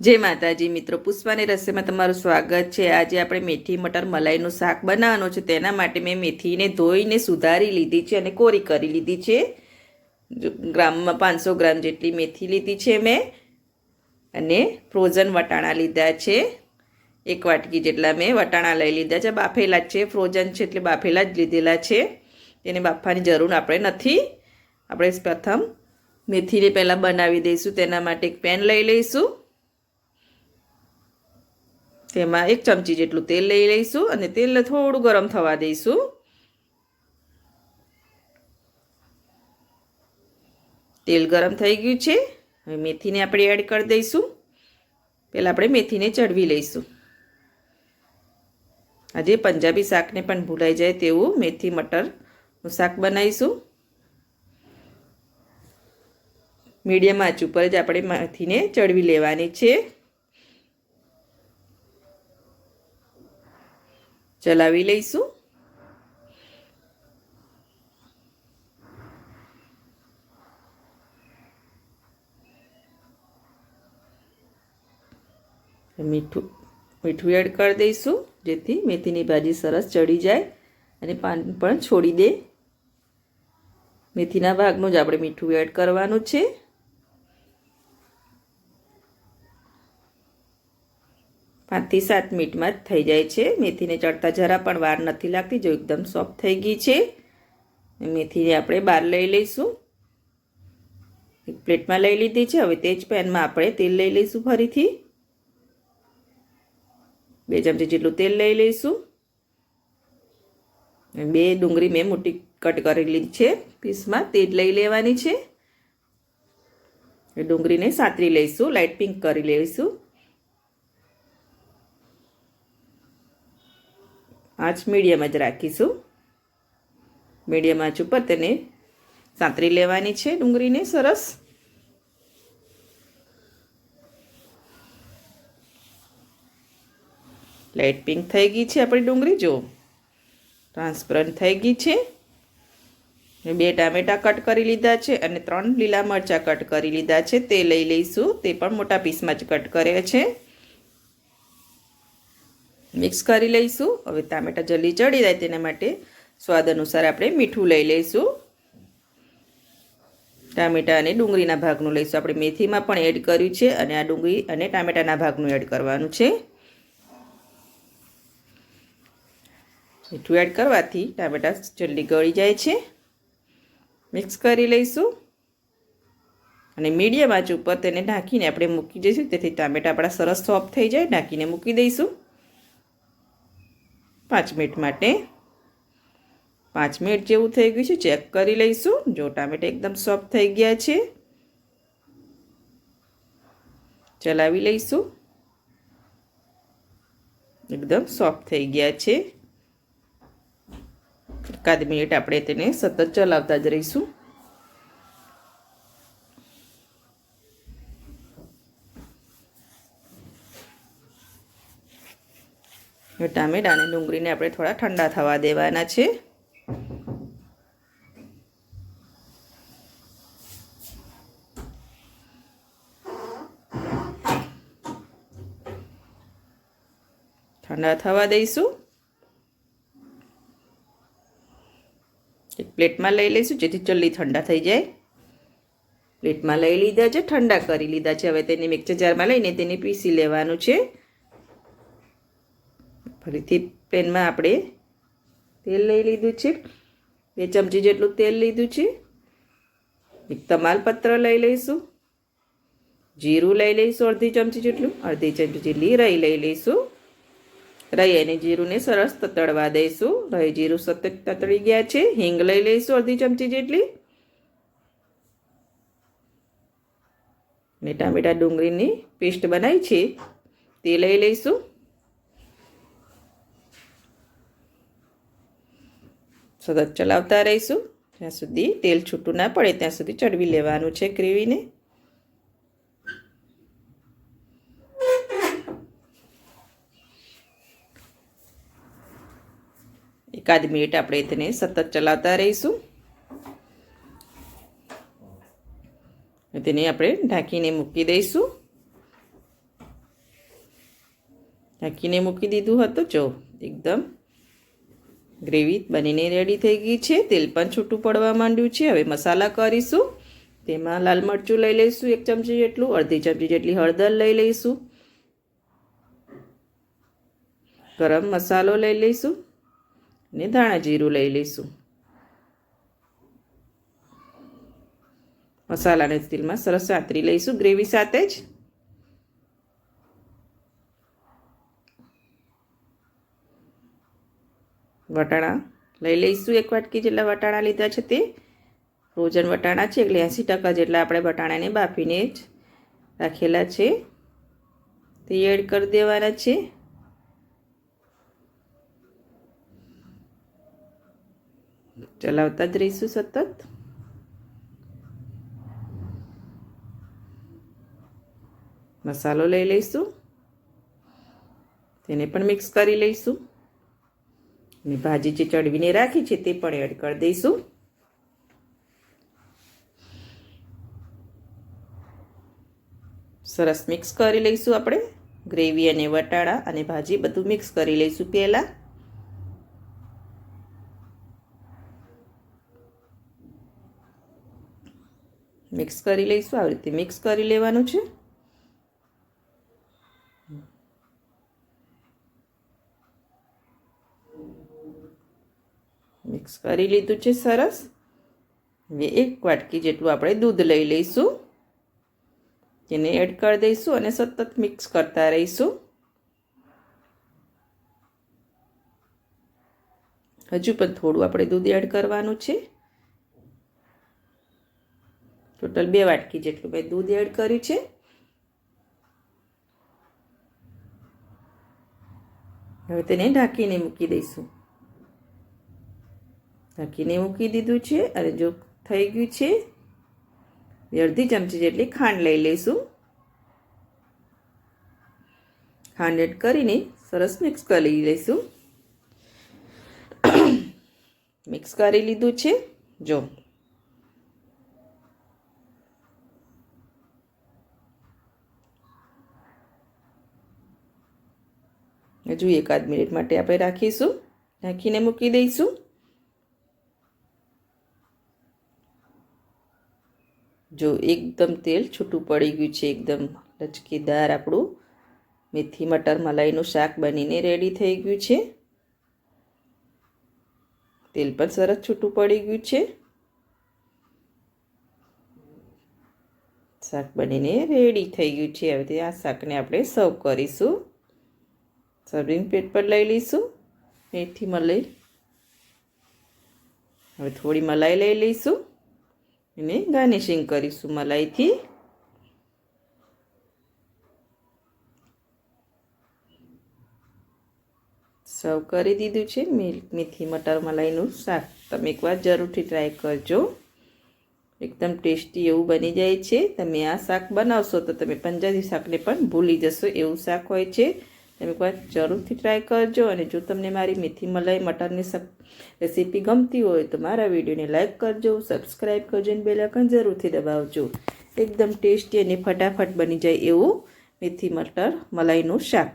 જય માતાજી, મિત્રો. પુષ્પાની રસોઈમાં તમારું સ્વાગત છે. આજે આપણે મેથી મટર મલાઈનું શાક બનાવવાનું છે. તેના માટે મેં મેથીને ધોઈને સુધારી લીધી છે અને કોરી કરી લીધી છે. ગ્રામમાં પાંચસો ગ્રામ જેટલી મેથી લીધી છે મેં અને ફ્રોઝન વટાણા લીધા છે. એક વાટકી જેટલા મેં વટાણા લઈ લીધા છે. બાફેલા જ છે. ફ્રોઝન છે એટલે બાફેલા જ લીધેલા છે. તેને બાફવાની જરૂર આપણે નથી. આપણે પ્રથમ મેથીને પહેલાં બનાવી દઈશું. તેના માટે એક પેન લઈ લઈશું. તેમાં એક ચમચી જેટલું તેલ લઈ લઈશું અને તેલને થોડું ગરમ થવા દઈશું. તેલ ગરમ થઈ ગયું છે. હવે મેથીને આપણે એડ કરી દઈશું. પહેલાં આપણે મેથીને ચડવી લઈશું. આજે પંજાબી શાકને પણ ભૂલાઈ જાય તેવું મેથી મટરનું શાક બનાવીશું. મીડિયમ આંચ ઉપર જ આપણે મેથીને ચડવી લેવાની છે. ચલાવી લઈશું. મીઠું મીઠું એડ કરી દઈશું, જેથી મેથીની ભાજી સરસ ચડી જાય અને પાન પણ છોડી દે. મેથીના ભાગનું જ આપણે મીઠું એડ કરવાનું છે. પાંચથી સાત મિનિટમાં જ થઈ જાય છે. મેથીને ચડતા જરા પણ વાર નથી લાગતી, જો એકદમ સોફ્ટ થઈ ગઈ છે. મેથીને આપણે બહાર લઈ લઈશું. એક પ્લેટમાં લઈ લીધી છે. હવે તે જ પેનમાં આપણે તેલ લઈ લઈશું ફરીથી. બે ચમચી જેટલું તેલ લઈ લઈશું. બે ડુંગળી મેં મોટી કટ કરેલી છે પીસમાં. તે જ લઈ લેવાની છે. ડુંગળીને સાતરી લઈશું. લાઇટ પિંક કરી લઈશું. આંચ મીડિયમ જ રાખીશું. મીડિયમ આંચ ઉપર તેને સાંતરી લેવાની છે ડુંગળીને સરસ. લાઇટ પિંક થઈ ગઈ છે આપણી ડુંગળી જો ટ્રાન્સપરન્ટ થઈ ગઈ છે. બે ટામેટા કટ કરી લીધા છે અને ત્રણ લીલા મરચાં કટ કરી લીધા છે. તે લઈ લઈશું. તે પણ મોટા પીસમાં જ કટ કરે છે. મિક્સ કરી લઈશું. હવે ટામેટાં જલ્દી ચડી જાય તેના માટે. સ્વાદ અનુસાર આપણે મીઠું લઈ લઈશું. ટામેટાં અને ડુંગળીના ભાગનું લઈશું. આપણે મેથીમાં પણ એડ કર્યું છે અને આ ડુંગળી અને ટામેટાના ભાગનું એડ કરવાનું છે. મીઠું એડ કરવાથી ટામેટાં જલ્દી ગળી જાય છે. મિક્સ કરી લઈશું. અને મીડિયમ આંચ ઉપર તેને ઢાંકીને આપણે મૂકી દઈશું. તેથી ટામેટા આપણા સરસ સોફ્ટ થઈ જાય. ઢાંકીને મૂકી દઈશું. પાંચ મિનિટ માટે. પાંચ મિનિટ જેવું થઈ ગયું છે. ચેક કરી લઈશું. જો ટામેટા એકદમ સોફ્ટ થઈ ગયા છે. ચલાવી લઈશું. એકદમ સોફ્ટ થઈ ગયા છે. એકાદ મિનિટ આપણે તેને સતત ચલાવતા જ રહીશું. ટામેટા અને ડુંગળીને આપણે થોડા ઠંડા થવા દેવાના છે. ઠંડા થવા દઈશું. એક પ્લેટમાં લઈ લઈશું, જેથી જલ્દી ઠંડા થઈ જાય. પ્લેટમાં લઈ લીધા છે, ઠંડા કરી લીધા છે. હવે તેને મિક્સર જારમાં લઈને તેને પીસી લેવાનું છે. ફરીથી પેનમાં આપણે તેલ લઈ લીધું છે. બે ચમચી જેટલું તેલ લીધું છે. એક તમાલપત્ર લઈ લઈશું. જીરું લઈ લઈશું અડધી ચમચી જેટલું. અડધી ચમચી જેટલી રહી લઈ લઈશું. રહી અને જીરુંને સરસ તતડવા દઈશું. રહી જીરું સતત તતડી ગયા છે. હિંગ લઈ લઈશું અડધી ચમચી જેટલી. ને ટામેટા ડુંગળીની પેસ્ટ બનાવી છે. તે લઈ લઈશું. સતત ચલાવતા રહીશું. જ્યાં સુધી તેલ છૂટું ના પડે, ત્યાં સુધી ચડવી લેવાનું છે ગ્રેવીને. એકાદ મિનિટ આપણે તેને સતત ચલાવતા રહીશું. તેને આપણે ઢાંકીને મૂકી દઈશું. ઢાંકીને મૂકી દીધું હતું, જો, એકદમ ગ્રેવી બનીને રેડી થઈ ગઈ છે. તેલ પણ છૂટું પડવા માંડ્યું છે. હવે મસાલા કરીશું. તેમાં લાલ મરચું લઈ લઈશું એક ચમચી જેટલું, અડધી ચમચી જેટલી હળદર લઈ લઈશું. ગરમ મસાલો લઈ લઈશું અને ધાણા જીરું લઈ લઈશું. મસાલાને તેલમાં સરસ સાતરી લઈશું ગ્રેવી સાથે જ. વટાણા લઈ લઈશું એક વાટકી જેટલા વટાણા લીધા છે તે. ફ્રોઝન વટાણા છે એટલે એંસી ટકા જેટલા આપણે વટાણાને બાફીને જ રાખેલા છે. તે એડ કરી દેવાના છે. ચલાવતા જ રહીશું સતત. મસાલો લઈ લઈશું. તેને પણ મિક્સ કરી લઈશું. અને ભાજી જે ચડવીને રાખી છે તે પણ એડ કરી દઈશું. સરસ મિક્સ કરી લઈશું આપણે. ગ્રેવી અને વટાણા અને ભાજી બધું મિક્સ કરી લઈશું પહેલાં. મિક્સ કરી લઈશું, આવી રીતે મિક્સ કરી લેવાનું છે મિક્સ કરી લીધું છે સરસ. હવે એક વાટકી જેટલું આપણે દૂધ લઈ લઈશું. તેને એડ કરી દઈશું અને સતત મિક્સ કરતા રહીશું. હજુ પણ થોડું આપણે દૂધ એડ કરવાનું છે. ટોટલ બે વાટકી જેટલું મેં દૂધ એડ કર્યું છે. હવે તેને ઢાંકીને મૂકી દઈશું. ઢાંકીને મૂકી દીધું છે અને જો થઈ ગયું છે અડધી ચમચી જેટલી ખાંડ લઈ લઈશું. ખાંડ એડ કરીને સરસ મિક્સ કરી લઈશું. મિક્સ કરી લીધું છે. જો. હજુ એકાદ મિનિટ માટે આપણે રાખીશું. ઢાંકીને મૂકી દઈશું. જો એકદમ તેલ છૂટું પડી ગયું છે, એકદમ લચકીદાર આપણું મેથી મટર મલાઈનું શાક બનીને રેડી થઈ ગયું છે. તેલ પણ સરસ છૂટું પડી ગયું છે. શાક બનીને રેડી થઈ ગયું છે. હવે આ શાકને આપણે સર્વ કરીશું. સર્વિંગ પ્લેટ પર લઈ લઈશું. મેથી મલાઈ. હવે થોડી મલાઈ લઈ લઈશું. એને ગાર્નિશિંગ કરીશું મલાઈથી. સર્વ કરી દીધું છે મિલ્ક મેથી મટર મલાઈનું શાક. તમે એકવાર જરૂરથી ટ્રાય કરજો. એકદમ ટેસ્ટી એવું બની જાય છે. તમે આ શાક બનાવશો તો તમે પંજાબી શાકને પણ ભૂલી જશો. એવું શાક હોય છે. તમે એકવાર જરૂરથી ટ્રાય કરજો અને જો તમને મારી મેથી મલાઈ મટરની રેસીપી ગમતી હોય તો મારા વિડીયોને લાઇક કરજો સબસ્ક્રાઈબ કરજો અને બેલાકન જરૂરથી દબાવજો. એકદમ ટેસ્ટી અને ફટાફટ બની જાય એવું મેથી મટર, મલાઈનું શાક.